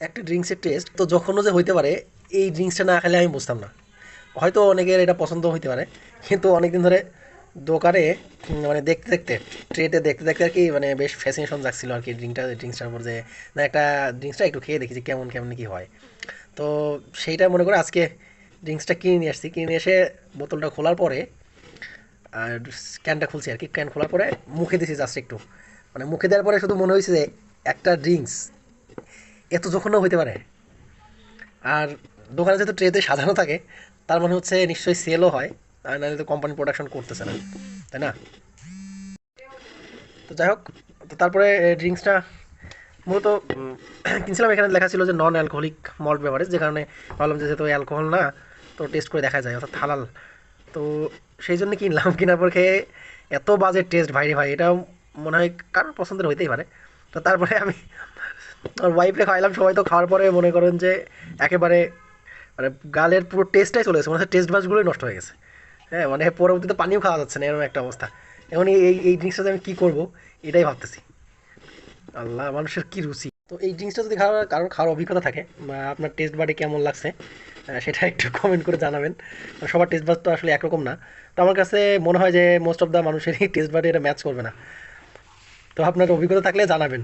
একটা ড্রিঙ্কসের টেস্ট তো যখনও যে হইতে পারে, এই ড্রিঙ্কসটা না খেলে আমি বুঝতাম না। হয়তো অনেকের এটা পছন্দ হইতে পারে, কিন্তু অনেকদিন ধরে দোকানে মানে দেখতে দেখতে ট্রেতে দেখতে দেখতে আর কি মানে বেশ ফ্যাসিনেশন যাচ্ছিল আর কি ড্রিঙ্কটা ড্রিঙ্কসটার উপর যে, না একটা ড্রিঙ্কসটা একটু খেয়ে দেখি যে কেমন কেমন কি হয়। তো সেইটা মনে করে আজকে ড্রিঙ্কসটা কিনে নিয়ে আসছি। কিনে এসে বোতলটা খোলার পরে, আর ক্যানটা খুলছি আর কি। ক্যান খোলার পরে মুখে দিয়েছি জাস্ট একটু। মানে মুখে দেওয়ার পরে শুধু মনে হয়েছে যে, একটা ড্রিঙ্কস এত যখনও হইতে পারে। আর দোকানে যেহেতু ট্রেতে সাজানো থাকে, তার মানে হচ্ছে নিশ্চয়ই সেলও হয়, আর নাহলে তো কোম্পানি প্রোডাকশন করতেছে না, তাই না? তো যাই হোক, তো তারপরে ড্রিঙ্কসটা মূলত কিনছিলাম, এখানে লেখা ছিল যে নন অ্যালকোহলিক মল্ট বেভারেজ যে কারণে ভাবলাম যে যেহেতু অ্যালকোহল না, তো টেস্ট করে দেখা যায়, অর্থাৎ হালাল। তো সেই জন্য কিনলাম, কেনার পর খেয়ে এত বাজে টেস্ট ভাইরে ভাই এটা মনে হয় কারোর পছন্দের হইতেই পারে। তো তারপরে আমি আর ওয়াইফে খাইলাম, সবাই তো খাওয়ার পরে মনে করেন যে একেবারে মানে গালের পুরো টেস্টটাই চলে গেছে। মনে টেস্ট বাসগুলোই নষ্ট হয়ে গেছে। হ্যাঁ মানে পরবর্তীতে পানিও খাওয়া যাচ্ছে না, এরকম একটা অবস্থা। এখন এই এই জিনিসটাতে আমি কী করব, এটাই ভাবতেছি। আল্লাহ, মানুষের কি রুচি। তো এই জিনিসটা যদি খাওয়ার কারোর খাওয়ার অভিজ্ঞতা থাকে আপনার টেস্ট বাডে কেমন লাগছে সেটা একটু কমেন্ট করে জানাবেন। সবার টেস্ট বাড তো আসলে একরকম না। তো আমার কাছে মনে হয় যে মোস্ট অফ দ্য মানুষেরই টেস্ট বাডে এটা ম্যাচ করবে না। তো আপনার অভিজ্ঞতা থাকলে জানাবেন।